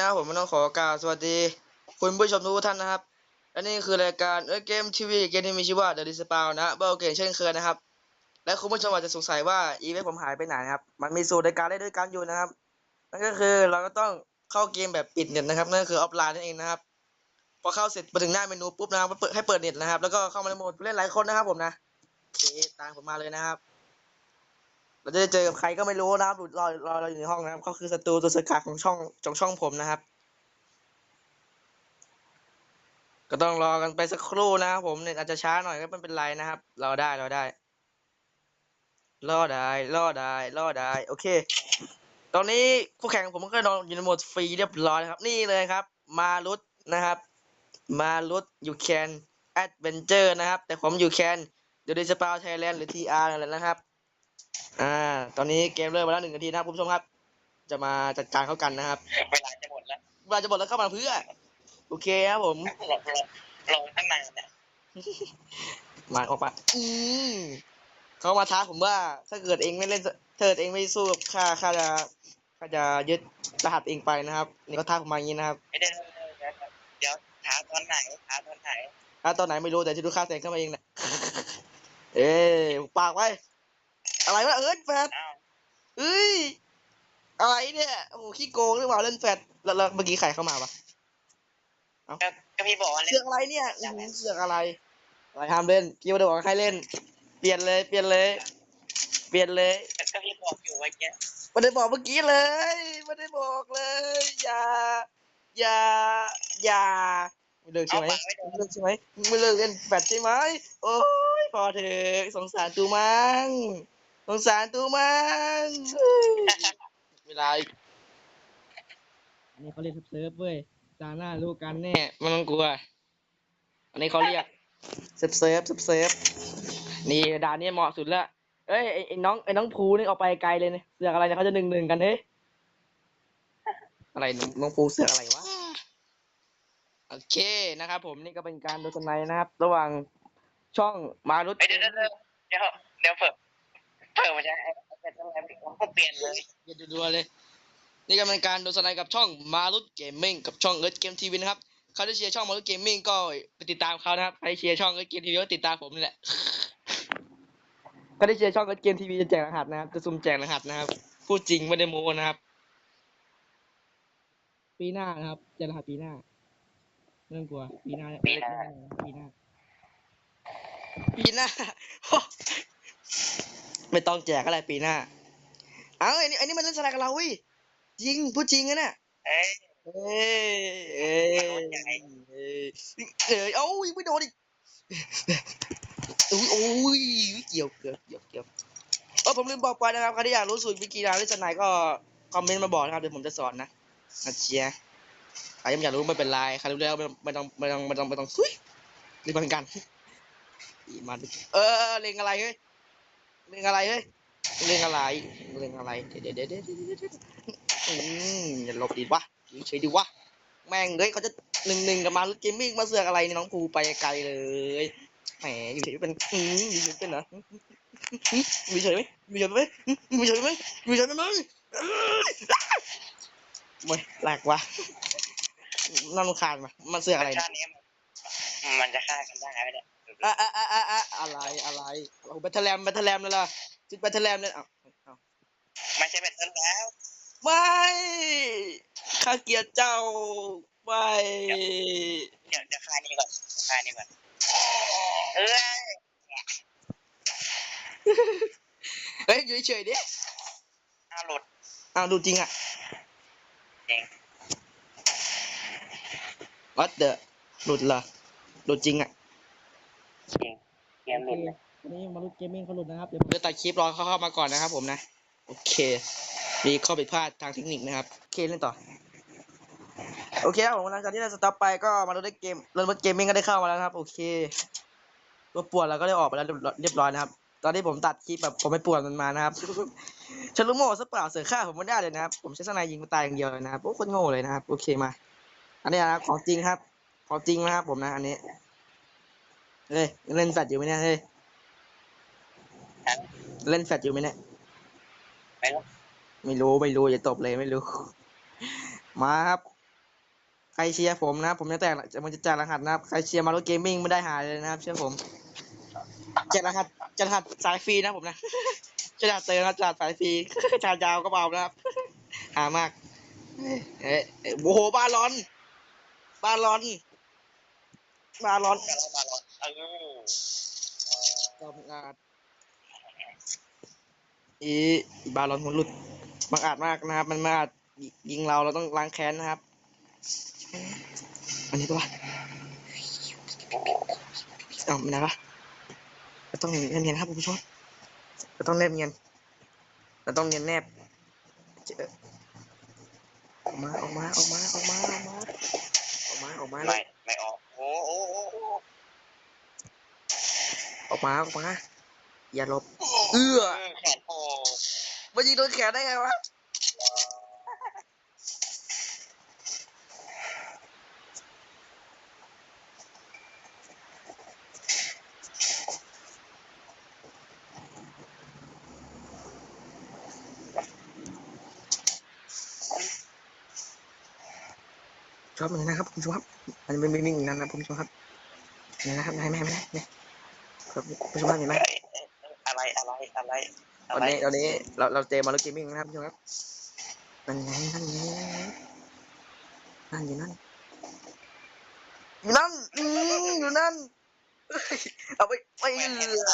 นะผมต้องขอกล่าวสวัสดี คุณผู้ชมทุกท่านนะครับ และนี่คือรายการเอเกมทีวีเกมที่มีชื่อว่า The Dispawn นะเบลเกมเช่นเคยนะครับ และคุณผู้ชมอาจจะสงสัยว่าอีเวนต์ผมหายไปไหนนะครับ มันมีสูตรในการเล่นด้วยกันอยู่นะครับ นั่นก็คือเราก็ต้องเข้าเกมแบบปิดเน็ตนะครับ นั่นก็คือออฟไลน์นั่นเองนะครับ พอเข้าเสร็จไปถึงหน้าเมนูปุ๊บนะครับเปิดให้เปิดเน็ตนะครับ แล้วก็เข้ามาในโหมดเล่นหลายคนนะครับผมนะเคตามผมมาเลยนะครับ เราจะได้เจอกับใครก็ไม่รู้นะครับรอรอเราอยู่ในห้องนะครับเขาคือศัตรูตัวสกัดของช่องของช่องผมนะครับ ก็ต้องรอกันไปสักครู่นะครับผมเนี่ยอาจจะช้าหน่อยก็ไม่เป็นไรนะครับรอได้รอได้รอได้รอได้รอได้ โอเค ตอนนี้คู่แข่งผมก็นอนอยู่ในโหมดฟรีเรียบร้อยครับ นี่เลยครับ มาลุดนะครับ มาลุดอยู่แคนแอดเวนเจอร์นะครับ แต่ผมอยู่แคนเดอะดิสปาวไทยแลนด์หรือ TR นั่นแหละนะครับ อ่า ตอนนี้เกมเริ่มมาแล้วหนึ่งนาทีนะครับคุณผู้ชมครับ จะมาจัดการเข้ากันนะครับเวลาจะหมดแล้วเวลาจะหมดแล้วเข้ามาเพื่อ โอเคครับผม รอรอรอตั้งนานเนี่ยมาออกมาอืมเขามาท้าผมว่าถ้าเกิดเองไม่เล่นถ้าเกิดเองไม่สู้กับข้าข้าจะข้าจะยึดรหัสเองไปนะครับนี่ก็ท้าผมมาอย่างนี้นะครับไม่ได้เดี๋ยวท้าตอนไหนท้าตอนไหนถ้าตอนไหนไม่รู้แต่ที่ดูค่าแสงเข้ามาเองเนี่ยเอ้ยปากไว้ อะไรวะเอิร์ธแฟดอ้าวเอ้ย อะไรเนี่ย โอ้โหขี้โกงหรือเปล่าเล่นแฟดแล้วแล้วเมื่อกี้ใครเข้ามาปะก็ก็พี่บอกว่าเสือกอะไรเนี่ยอื้อหือเสือกอะไร อะไรห้ามเล่นพี่ไม่ได้บอกให้เล่น เปลี่ยนเลย เปลี่ยนเลย เปลี่ยนเลย ก็พี่บอกอยู่ว่าแกไม่ได้บอกเมื่อกี้เลยไม่ได้บอกเลย อย่า อย่า อย่าไม่เลิกใช่ไหมไม่เลิกใช่ไหมไม่เลิกเล่นแฟดใช่ไหมโอ้ยพอเถอะสงสารตูมัง สงสารตูมังเฮ้ยเวลาอีกอันนี้เขาเรียกเซิร์ฟเว้ยตาหน้ารู้กันแน่ไม่ต้องกลัว อันนี้เขาเรียกเซิร์ฟเซิร์ฟเซิร์ฟเซิร์ฟนี่ด่านนี้เหมาะสุดละเอ้ยไอ้ไอ้น้องไอ้น้องภูนี่ออกไปไกลเลยเนี่ยเสือกอะไรเนี่ยเขาจะหนึ่งหนึ่งกันเฮ้ยอะไรน้องน้องภูเสือกอะไรวะโอเคนะครับ ผมนี่ก็เป็นการดูสไนด์นะครับ ระหว่างช่องมารุตเดี๋ยวเดี๋ยวเดี๋ยวเดี๋ยวเดี๋ยว เพิ่มเพิ่มมาใช่ไอ้เป็นอะไรผมเปลี่ยนเลยอย่าดูๆเลย นี่ก็เป็นการดูสไนกับช่องมารุตเกมมิ่งกับช่องเอิร์ธเกมทีวีนะครับใครที่เชียร์ช่องมารุตเกมมิ่งก็ไปติดตามเขานะครับใครเชียร์ช่องเอิร์ธเกมทีวีก็ติดตามผมนี่แหละใครที่เชียร์ช่องเอิร์ธเกมทีวีจะแจกรหัสนะครับจะซุ่มแจกรหัสนะครับพูดจริงไม่ได้โม้นะครับ ปีหน้านะครับแจกรหัสปีหน้าไม่องกลัวปีหน้าปีหน้าปีหน้าปีหน้า ไม่ต้องแจกอะไรปีหน้า เอาไอ้นี่ไอ้นี่มันเล่นสไลด์กับเราเว้ยจริงพูดจริงนะเนี่ยเอ้ยเอ้ยเอ้ยเอ้ยเอ้ยไม่โดนอีกอุ้ยโอ้ยเกี่ยวเกือบเกี่ยวเกี่ยวเออผมลืมบอกไปนะครับใครที่อยากรู้สูตรวิกีฬาเล่นสไนก็คอมเมนต์มาบอกนะครับเดี๋ยวผมจะสอนนะนะเชียใครยังอยากรู้ไม่เป็นไรใครรู้แล้วไม่ต้องไม่ต้องไม่ต้องไม่ต้องซุยรีบเหมือนกัน อีมาดิเออเล็งอะไรเฮ้ย เล็งอะไรเฮ้ยเล็งอะไรเล็งอะไร เดี๋ยวเดี๋ยวเดี๋ยวเดี๋ยวอืมอย่าหลบดีวะยู่เฉยดีวะแม่งเฮ้ยเขาจะหนึ่งหนึ่งกับมาลุเกมมิ่งมาเสือกอะไรเนี่ยน้องภูไปไกลเลยแหมอยู่เฉยเป็นอืมอยู่เฉยเป็นเหรออยู่เฉยไหมอยู่เฉยไหมอยู่เฉยไหมอยู่เฉยไหมเอ้ยไม่แหลกวะน่ารำคาญว่ะมันเสือกอะไรชาตินี้มันจะฆ่ากันได้ไหมเนี่ย อะอะอะอะอะอะไรอะไรโอ้โหแบทเทอร์แลมแบทเทอร์แลมเลยล่ะจุดแบทเทอร์แลมเลยเอ้าเอ้าไม่ใช่เป็นต้นแล้วไม่ข้าเกลียดเจ้าไม่เดี๋ยวเดี๋ยวฆ่านี่ก่อนฆ่านี่ก่อนเอ้ยเฮ้ยอยู่เฉยๆดิอ้าวหลุดอ้าวดูจริงอะจริงวัดเดอะหลุดเหรอหลุดจริงอะ จริงเกมหลุดเลยวันนี้มารุดเกมมิ่งเขาหลุดนะครับ เดี๋ยวผมจะตัดคลิปรอเขาเข้ามาก่อนนะครับผมนะ โอเคมีข้อผิดพลาดทางเทคนิคนะครับโอเคเล่นต่อ โอเคครับผมหลังจากที่เราสต็อปไปก็มาดูได้เกมเริ่มเกมมิ่งก็ได้เข้ามาแล้วนะครับ โอเคตัวปวดเราก็ได้ออกไปแล้วเรียบร้อยนะครับ ตอนที่ผมตัดคลิปแบบผมไม่ปวดมันมานะครับฉันรู้โม่ซะเปล่าเสือฆ่าผมไม่ได้เลยนะครับ ผมใช้สไนยิงมันตายอย่างเดียวเลยนะครับโอ้คนโง่เลยนะครับ โอเคมา อันนี้นะครับของจริงครับ ของจริงนะครับผมนะ อันนี้ เฮ้ยเล่นแฟดอยู่ไหมเนี่ยเฮ้ยเล่นแฟดอยู่ไหมเนี่ยไม่รู้ไม่รู้ไม่รู้อย่าตบเลยไม่รู้ มาครับ ใครเชียร์ผมนะ ผมจะแจกจะมันจะแจกรหัสนะครับใครเชียร์มารุเกมมิ่งไม่ได้หายเลยนะครับ เชื่อผมแจกรหัสแจกรหัสสายฟรีนะผมนะจะดัดเติมนะจัดสายฟรีชาดาวก็เบานะครับหามากเอ๊ะเอ๊ะโอ้โหบาลอน บาลอน บาลอน อ้าลองเออจอมอาจอีบาลอนหัวหลุดบังอาจมากนะครับ มันมาอาจยิงเราเราต้องล้างแค้นนะครับ อันนี้ตัวเอาไม่ได้ปะเราต้องเนียนเนียนๆครับคุณผู้ชมเราต้องแนบเนียนเราต้องเนียนแนบเออกมาออกมาออกมาออกมาออกมาออกมาออกมาไม่ไม่ออกโอ้โอ้โอ้โอ้ ออกมาออกมาอย่าหลบ เอื้อเออแขนโอ้มายิงโดนแขนได้ไงวะชอบมันนะครับคุณผู้ชมครับ มันเป็นวิ่งๆนั่นนะคุณผู้ชมครับนี่นะครับไม่ไม่ไม่ไม่ครับ คุณผู้ชมครับเห็นไหมเอ้ยเอ้ยอะไรอะไรอะไรอะตอนไรนี้ตอนนี้เราเราเจอมาแล้วเกมมิ่งนะครับคุณผู้ชมครับนั่นไงนั่นไงนั่นอยู่นั่นอยู่นั่นอืมอยู่นั่นเอ้ยเอาไปไปเอือ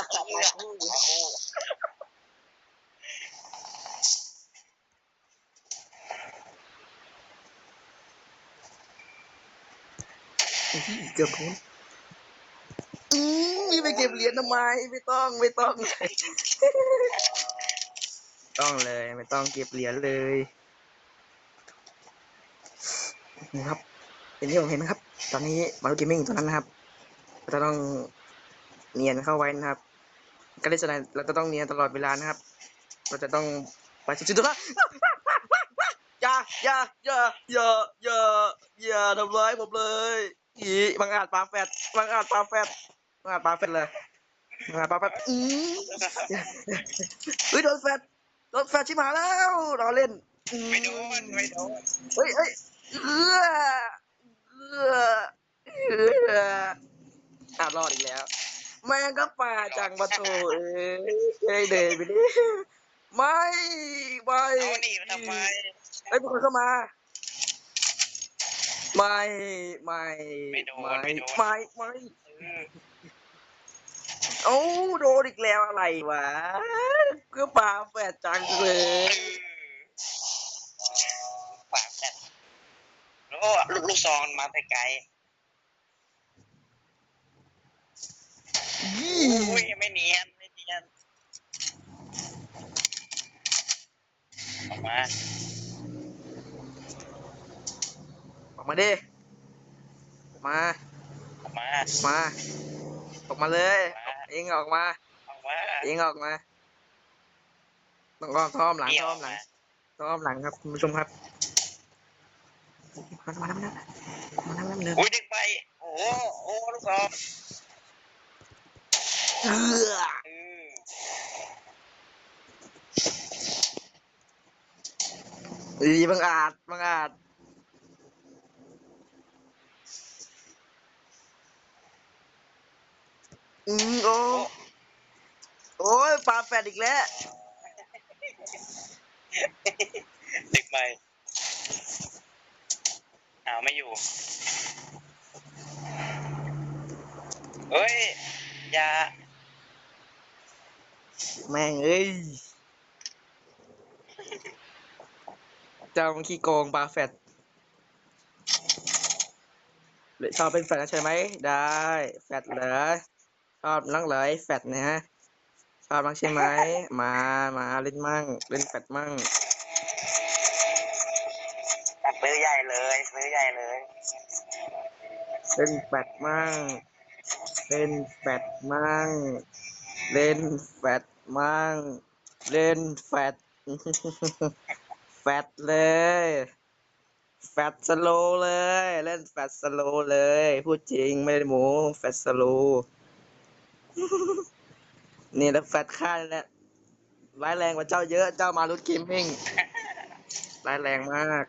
เกือบพ้น อืมนี่ไปเก็บเหรียญทำไมไม่ต้องไม่ต้อง ต้องเลยไม่ต้องเก็บเหรียญเลยนี่ครับเป็นที่ผมเห็นนะครับ ตอนนี้มารุเกมมิ่งตัวนั้นนะครับเราจะต้องเนียนเข้าไว้นะครับก็ได้แสดงเราจะต้องเนียนตลอดเวลานะครับ เราจะต้องไปสุดๆตัวละอย่าอย่าอย่าอย่าอย่าอย่าทำร้ายผมเลยอีบังอาจปาแฟดบังอาจปาแฟด บังอาจปาแฟดเลยบังอาจปาแฟดอืมเฮ้ยโดนแฟดรถแฟชชิมาแล้วรอเล่นอืไม่โดนไม่โดนเฮ้ยเฮ้ยเอือเอือเอืออะรอดอีกแล้ว แม่งก็ป่าจังปะโถเอ้ยเอ้ยเดินไปดิไม่ไม่เอาหนีมาทำไมเฮ้ยมีคนเข้ามาไม่ไม่ไม่ไม่ไม่เออ โอ้าโดนอีกแล้วอะไรวะก็ป่าแฝดจังเลยปากแตกแล้วก็ลูกลูกซองมาแต่ไกลอุ้ยไม่เนียนไม่เนียนออกมาออกมาดิออกมาออกมามาออกมาเลย มาเองออกมา ออกมาเองออกมาต้องอ้อมต้องอ้อมหลังเดี่ยต้วองอ้อมหลังต้องอ้อมหลังครับคุณผู้ชมครับมามาแล้วมาแล้วมาแล้วมาแล้วเดินอุ้ยดึกไป โอ้โหโอ้ลูกซองเอือเออดีบังอาจบังอาจ อืมโอ้โอ้ยปลาแฟดอีกแล้วดึกไปอ้าวไม่อยู่ เฮ้ย อย่า แม่งเอ้ยเจ้ามันขี้โกงปลาแฟดเลยชอบเป็นแฟดนะใช่ไหม ได้ แฟดเหรอ ชอบนักเลยแฟดนะฮะชอบนักใช่ไหม มามาเล่นมั่ง เล่นแฟดมั่ง ซื้อใหญ่เลยซื้อใหญ่เลยเล่นแฟดมั่ง เล่นแฟดมั่ง เล่นแฟดมั่ง เล่นแฟด แฟดเลย แฟดสโลว์เลย เล่นแฟดสโลว์เลย พูดจริงไม่ได้โม้แฟดสโลว์ นี่แล้วแฟดค่านี่แหละร้ายแรงกว่าเจ้าเยอะ เจ้ามารุดเกมมิ่งร้ายแรงมาก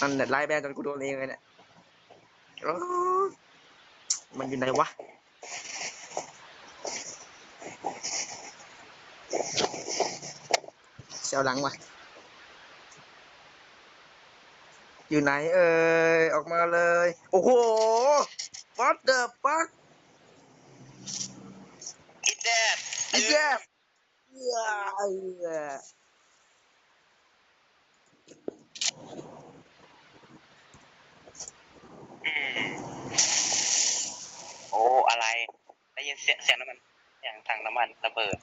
นั่นแหละไล่แบนจนกูโดนเองเลยเนี่ยมันอยู่ไหนวะเสียวหลังวะอยู่ไหนเอ่ยออกมาเลย โอ้โห what the fuck อินเดด is that เอื้อเอื้อโอ้อะไรได้ยินเสียงเสียงน้ำมันเสียงถังน้ำมันระเบิด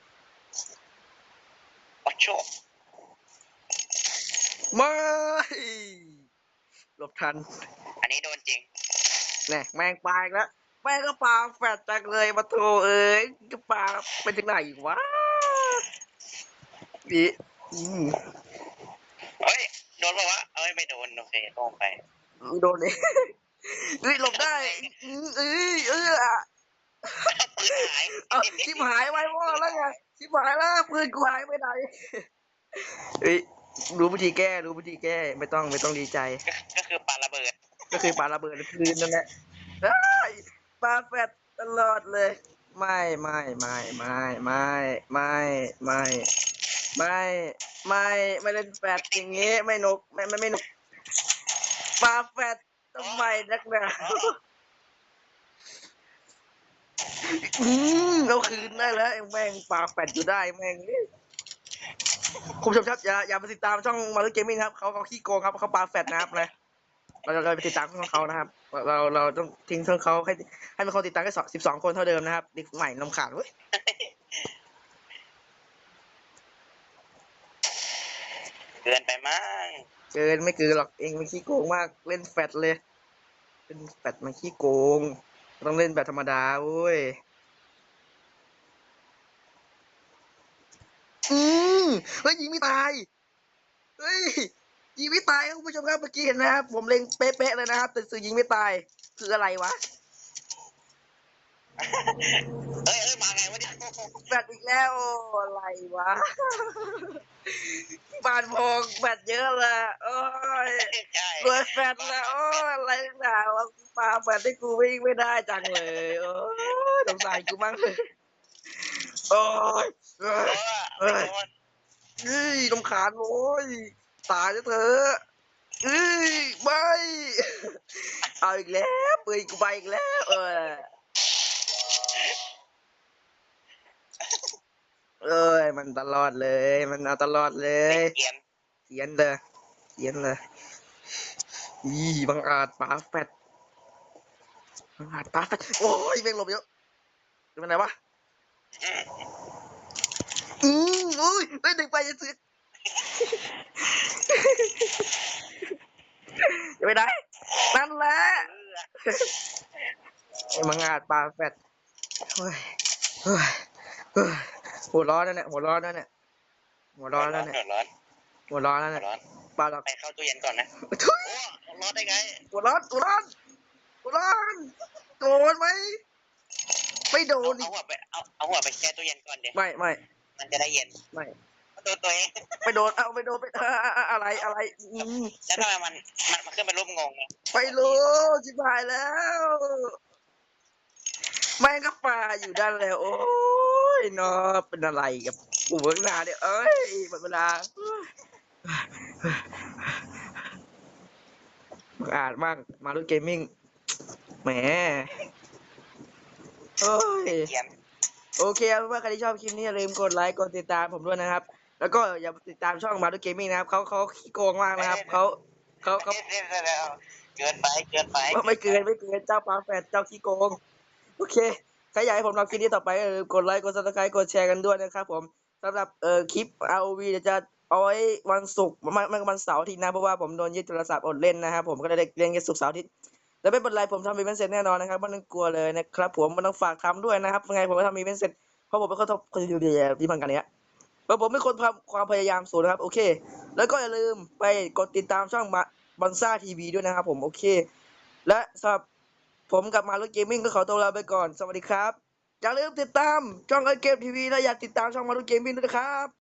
โอ้โชไม่หลบทัน อันนี้โดนจริง แน่แมงปลาอีกแล้ว แม่งก็ปลาแฟดจังเลยมาโทเอ้ยก็ปลาไปถึงไหนอีกวะอีอืมเฮ้ย โดนปะวะเอ้ย ไม่โดน โอเคโล่งไป โดนเลยเฮ้ยหลบได้อืมเอ้ยเอออะปืนหายเอาชิบหายไว้พ่อแล้วไงชิบหายแล้วปืนกูหายไปไหนเฮ้ยรู้วิธีแก้รู้วิธีแก้ ไม่ต้องไม่ต้องดีใจ ก็คือปาระเบิด ก็คือปาระเบิดคืนนั่นแหละ เฮ้ยปาแฟดตลอดเลย ไม่ไม่ไม่ไม่ไม่ไม่ไม่ไม่ไม่ไม่เล่นแฟดอย่างงี้ไม่หนุกไม่ไม่ไม่หนุกปาแฟดทำไมนักหนาอืมเราคืนได้แล้วไอ้แม่งปาแฟดอยู่ได้แม่งคุณผู้ชมครับอย่าอย่าไปติดตามช่องมารุเกมมิ่งครับเขาเขาขี้โกงครับเขาปาแฟดนะครับนะ เราเราไปติดตามช่องเขานะครับ เราเราต้องทิ้งช่องเขาให้ให้มีคนติดตามแค่สิบสองคนเท่าเดิมนะครับเด็กใหม่ลำขาดเว้ยเกินไปมั้งเกินไม่เกินหรอกเองมันขี้โกงมากเล่นแฟดเลยเล่นแฟดมันขี้โกง ต้องเล่นแบบธรรมดาเว้ยอืมเฮ้ยยิงไม่ตายเฮ้ย ยิงไม่ตายครับคุณผู้ชมครับเมื่อกี้เห็นนะครับผมเล็งเป๊ะๆเลยนะครับ แต่สื่อยิงไม่ตายคืออะไรวะเอ้ยเอ้ยมาไงวะเนี่ยแบตอีกแล้วอะไรวะบานพองแบตเยอะละโอ้ยใช่รวยแฟตละโอ้ยอะไรนักหนาวะปาแบตให้กูวิ่งไม่ได้จังเลยโอ้ยสงสารกูมั่งเลยโอ้ยเอ้ยเออไม่โดนเอ้ยลำขาญโอ้ย ตายจะเถอะเอ้ยไม่เอาอีกแล้วปืนกูไปอีกแล้ว เออเอ้ยมันตลอดเลย มันเอาตลอดเลยเกียนเขียนเลยเขียนเลยอีบังอาจปาแฟดบังอาจปาแฟดโอ้ยแม่งหลบเยอะเป็นไงวะอืมโอ้ยเฮ้ยเด็กไปจะสึก ไปไหนนั่นแหละไอ้บังอาจปาแฟดเฮ้ยเฮ้ยเฮ้ยหัวร้อนนั่นแหละหัวร้อนนั่นแหละหัวร้อนนั่นแหละเดือดร้อนหัวร้อนนั่นเดืแหอละดร้อนปลาหรอกไปเข้าตู้เย็นก่อนนะทุยโอ้ร้อนได้ไงหัวร้อนหัวร้อนหัวร้อนโดนไหมไม่โดเอานอีเอากหัวไปเอาเอาหัวไปแช่ตู้เย็นก่อนเดี๋ยวไม่ไม่มันจะได้เย็นไม่ โดนตัวเองไม่โดนเอาไม่โดนไปเอ่ออะอะไรอะไรอืมแล้วทำไมมันมันมันขึ้นเป็นรูปงงไงไม่รู้ชิบหายแล้วแม่งก็ปลาอยู่ด้านแล้ว โอ้ยเนาะเป็นอะไรกับกูเวิร์กหนาเนี่ยเอ้ยหมดเวลาบังอาจมากมารุ่นเกมมิ่งแหมโอ้ยเกียน โอเคครับว่าใครที่ชอบคลิปนี้อย่าลืมกดไลค์ กดติดตามผมด้วยนะครับ แล้วก็อย่าติดตามช่องมาดูเกมมิ่งนะครับเขาเขาขี้โกงมากนะครับเขาเขาเขาเดี๋ยวเดี๋ยวเดี๋ยวเกินไปเกินไปไม่เกินไม่เกินเจ้าปลาแฝดเจ้าขี้โกงโอเคใครอยากให้ผมทำคลิปนี้ต่อไปอย่าลืมกดไลค์กดซับสไครต์กดแชร์กันด้วยนะครับผมสำหรับเอ่อคลิป ROV เดี๋ยวจะเอาไว้วันศุกร์ไม่ไม่วันเสาร์อาทิตย์นะเพราะว่าผมโดนยึดโทรศัพท์อดเล่นนะครับผมก็เลยได้เล่นแค่ศุกร์เสาร์อาทิตย์แล้วไม่เป็นไรผมทำอีเวนต์เสร็จแน่นอนนะครับไม่ต้องกลัวเลยนะครับผมมันต้องฝากทำด้วยนะครับยังไงผมก็ทำอีเวนต์เสร็จเพราะผมเป็นคนทำคนเดียวที่มันกันเนี้ย เราผมเป็นคนความความพยายามสูงนะครับ โอเค แล้วก็อย่าลืมไปกดติดตามช่องบันซ่าทีวีด้วยนะครับผมโอเค และสำหรับผมกับมาลุเกมมิ่งก็ขอตัวลาไปก่อน สวัสดีครับ อย่าลืมติดตามช่องไอเกมทีวีและอยากติดตามช่องมาลุเกมมิ่งด้วยนะครับ